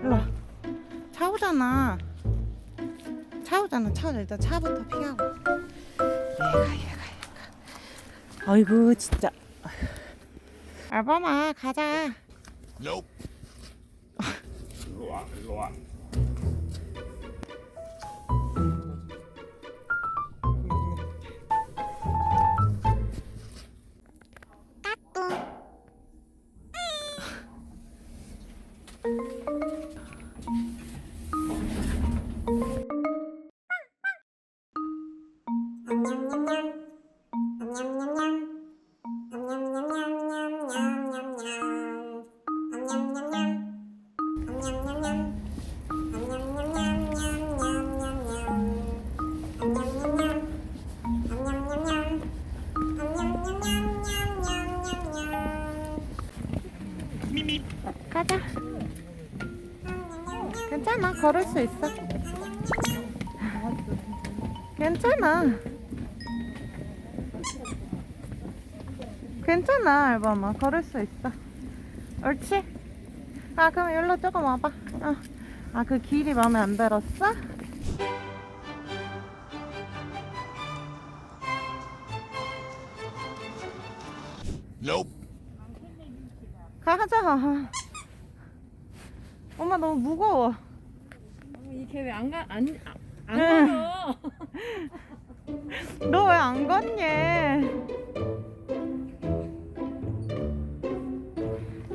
일로 와. 차 오잖아. 차 오잖아. 차 오자. 일단 차부터 피하고. 얘가 얘가 얘가. 아이고 진짜. 알바마 가자. Nope. 일로 와, 일로 와. 가자. 괜찮아. 걸을 수 있어. 괜찮아. 괜찮아, 알바마. 걸을 수 있어. 옳지? 아, 그럼 여기로 조금 와봐. 어. 아, 그 길이 마음에 안 들었어? Nope. 가자. 엄마 너무 무거워. 이게 왜 안 가, 안, 안 응. 걸어? 너왜 안 걷니?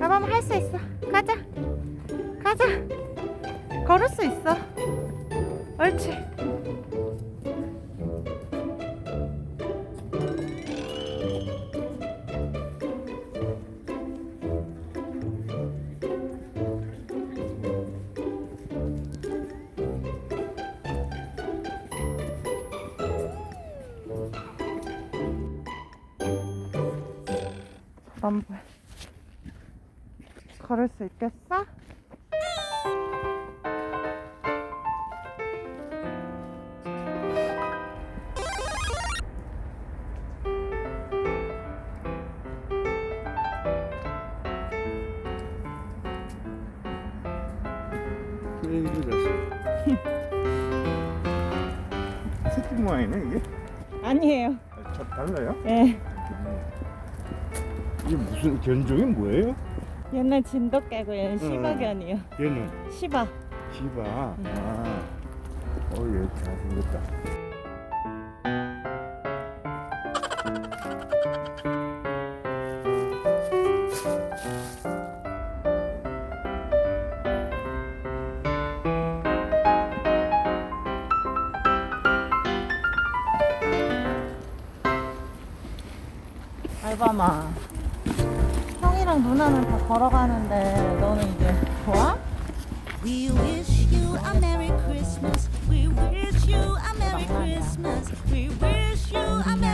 여보 할수 있어. 가자. 가자. 걸을 수 있어. 옳지. 럼블. 걸을 수 있겠어? 이거 자식. 새끼 모양이네 이게. 아니에요. 아, 참 달라요? 예. 이게 무슨 견종이 뭐예요? 얘는 진돗 개고 얘는 시바견이요. 얘는 시바. 기바. 아. 어, 얘 잘생겼다. 알바마. 형이랑 누나는 다 걸어가는데 너는 이제 좋아? We wish you a Merry Christmas. We wish you a Merry Christmas. We wish you a Merry.